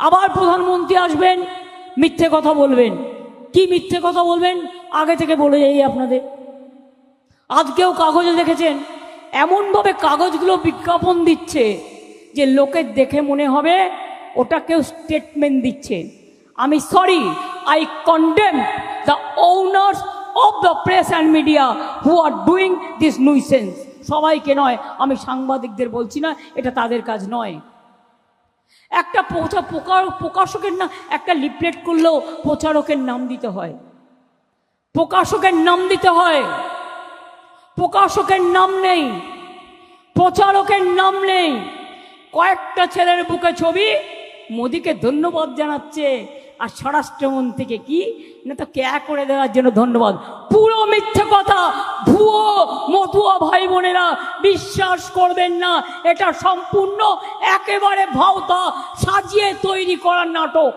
আবার প্রধানমন্ত্রী আসবেন, মিথ্যে কথা বলবেন। কি মিথ্যে কথা বলবেন? আগে থেকে বলে যাই আপনাদের। আজকেও কাগজে দেখেছেন, এমনভাবে কাগজগুলো বিজ্ঞাপন দিচ্ছে যে লোকের দেখে মনে হবে ওটা কেউ স্টেটমেন্ট দিচ্ছে। আমি sorry I condemn the owners of the press and media who are doing this nuisance সবাইকে নয়, আমি সাংবাদিকদের বলছি না, এটা তাদের কাজ নয়। একটা প্রচা প্রকা- প্রকাশকের না, একটা লিফলেট করলেও প্রচারকের নাম দিতে হয়। প্রকাশকের নাম দিতে হয়। প্রকাশকের নাম নেই। প্রচারকের নাম নেই। কয়েকটা ছেলের বুকে ছবি মোদিকে ধন্যবাদ জানাচ্ছে। আর স্বরাষ্ট্রমন্ত্রীকে কি? না তো ক্যা করে দেওয়ার জন্য ধন্যবাদ। পুরো মিথ্যে কথা মতুয়া ভাই বোনেরা বিশ্বাস করবেন না এটা সম্পূর্ণ একেবারে ভাওতা সাজিয়ে তৈরি করার নাটক।